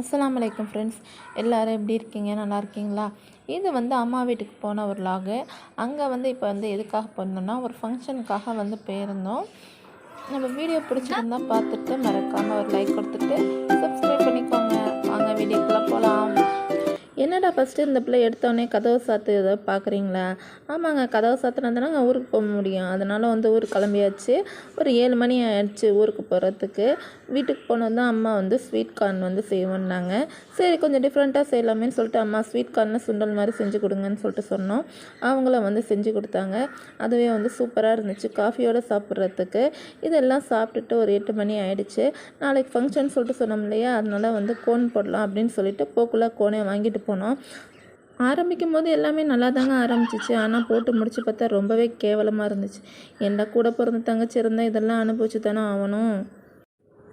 அஸ்லாம் வலைக்கம் ஃப்ரெண்ட்ஸ் எல்லோரும் எப்படி இருக்கீங்க? நல்லா இருக்கீங்களா? இது வந்து அம்மா வீட்டுக்கு போன ஒரு லாகு அங்கே வந்து இப்போ வந்து எதுக்காக போயிருந்தோம்னா ஒரு ஃபங்க்ஷனுக்காக வந்து போயிருந்தோம். நம்ம வீடியோ பிடிச்சிருந்தா பார்த்துட்டு மறக்காமல் ஒரு லைக் கொடுத்துட்டு சப்ஸ்கிரைப் ஃபஸ்ட்டு இந்த பிள்ளை எடுத்தோடனே கதவு சாத்து ஏதோ பார்க்குறீங்களா ஆமாங்க கதவை சாத்துனா ஊருக்கு போக முடியும். அதனால் வந்து ஊருக்கு கிளம்பியாச்சு. ஒரு ஏழு மணி ஆயிடுச்சு ஊருக்கு போகிறதுக்கு வீட்டுக்கு போனது தான் அம்மா வந்து ஸ்வீட் கார்ன் வந்து செய்வோன்னாங்க சரி கொஞ்சம் டிஃப்ரெண்ட்டாக செய்யலாமேன்னு சொல்லிட்டு அம்மா ஸ்வீட் கார்னில் சுண்டல் மாதிரி செஞ்சு கொடுங்கன்னு சொல்லிட்டு சொன்னோம். அவங்களும் வந்து செஞ்சு கொடுத்தாங்க. அதுவே வந்து சூப்பராக இருந்துச்சு. காஃபியோடு சாப்பிட்றதுக்கு. இதெல்லாம் சாப்பிட்டுட்டு ஒரு எட்டு மணி ஆயிடுச்சு. நாளைக்கு ஃபங்க்ஷன் சொல்லிட்டு சொன்னோம் இல்லையா? அதனால வந்து கோன் போடலாம் அப்படின்னு சொல்லிட்டு போக்குள்ள கோனை வாங்கிட்டு போனோம். ஆரம்பிக்கும் போது எல்லாமே நல்லா தாங்க ஆரம்பிச்சிச்சு. ஆனால் போட்டு முடிச்சு பார்த்தா ரொம்பவே கேவலமாக இருந்துச்சு. என்ன கூட பிறந்த தங்கச்சி இருந்தால் இதெல்லாம் அனுபவிச்சு தானே ஆகணும்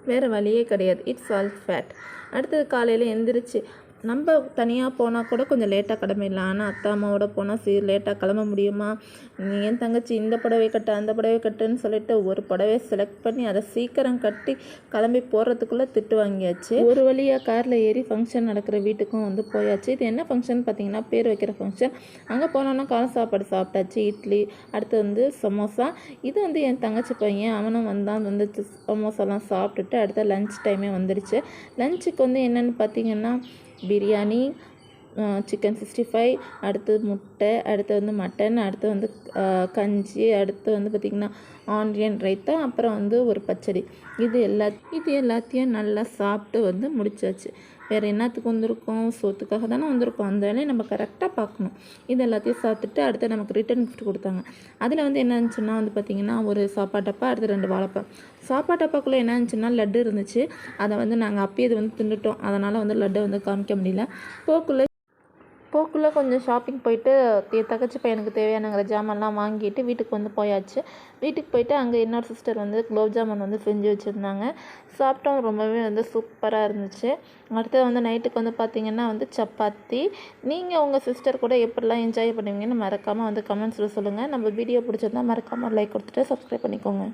வேறு வழியே கிடையாது. இட்ஸ் ஆல் ஃபேட் அடுத்தது காலையில் எந்திரிச்சு நம்ம தனியாக போனால் கூட கொஞ்சம் லேட்டாக கிளம்பிடலாம் ஆனால் அத்தா அம்மாவோட போனால் சீ லேட்டாக கிளம்ப முடியுமா? நீ என் தங்கச்சி இந்த புடவை கட்டு அந்த புடவை கட்டுன்னு சொல்லிட்டு ஒரு புடவையை செலக்ட் பண்ணி அதை சீக்கிரம் கட்டி கிளம்பி போகிறதுக்குள்ளே திட்டு வாங்கியாச்சு. ஒரு வழியாக காரில் ஏறி ஃபங்க்ஷன் நடக்கிற வீட்டுக்கும் வந்து போயாச்சு. இது என்ன ஃபங்க்ஷன் பார்த்தீங்கன்னா பேர் வைக்கிற ஃபங்க்ஷன் அங்கே போனோன்னா காலை சாப்பாடு சாப்பிட்டாச்சு. இட்லி அடுத்து வந்து சமோசா. இது வந்து என் தங்கச்சி பையன். அவனும் வந்தான். வந்து சமோசாலாம் சாப்பிட்டுட்டு அடுத்த லஞ்ச் டைமே வந்துடுச்சு லஞ்சுக்கு வந்து என்னென்னு பார்த்தீங்கன்னா பிரியாணி சிக்கன் சிக்ஸ்டி ஃபைவ் அடுத்து முட்டை அடுத்து வந்து மட்டன் அடுத்து வந்து கஞ்சி அடுத்து வந்து பார்த்திங்கன்னா ஆனியன் ரைத்தா அப்புறம் வந்து ஒரு பச்சடி. இது எல்லா இது எல்லாத்தையும் நல்லா சாப்பிட்டு வந்து முடிச்சாச்சு. வேறு என்னத்துக்கு வந்திருக்கோம்? சோத்துக்காக தானே வந்திருக்கோம். அந்த வேலையை நம்ம கரெக்டாக பார்க்கணும். இது எல்லாத்தையும் சாப்பிட்டுட்டு அடுத்து நமக்கு ரிட்டன் கிஃப்ட் கொடுத்தாங்க. அதில் வந்து என்ன இருந்துச்சுன்னா வந்து பார்த்திங்கன்னா ஒரு சாப்பாட்டப்பா அடுத்து ரெண்டு வாழைப்பா சாப்பாட்டப்பாக்குள்ளே என்ன இருந்துச்சுன்னா லட்டு இருந்துச்சு. அதை வந்து நாங்கள் அப்பயே இது வந்து தின்னுட்டோம். அதனால் வந்து லட்டை வந்து காமிக்க முடியல. போக்குள்ளே போக்குள்ளே கொஞ்சம் ஷாப்பிங் போயிட்டு என் தங்கச்சி பையனுக்கு தேவையானங்கிற ஜாமான்லாம் வாங்கிட்டு வீட்டுக்கு வந்து போயாச்சு. வீட்டுக்கு போயிட்டு அங்கே இன்னொரு சிஸ்டர் வந்து குலோப் ஜாமுன் வந்து செஞ்சு வச்சுருந்தாங்க. சாப்பிட்டோம். ரொம்பவே வந்து சூப்பராக இருந்துச்சு. அடுத்தது வந்து நைட்டுக்கு வந்து பார்த்திங்கன்னா வந்து சப்பாத்தி. நீங்கள் உங்கள் சிஸ்டர் கூட எப்படிலாம் என்ஜாய் பண்ணுவீங்கன்னு மறக்காமல் வந்து கமெண்ட்ஸில் சொல்லுங்கள் நம்ம வீடியோ பிடிச்சிருந்தா மறக்காமல் லைக் கொடுத்துட்டு சப்ஸ்கிரைப் பண்ணிக்கோங்க.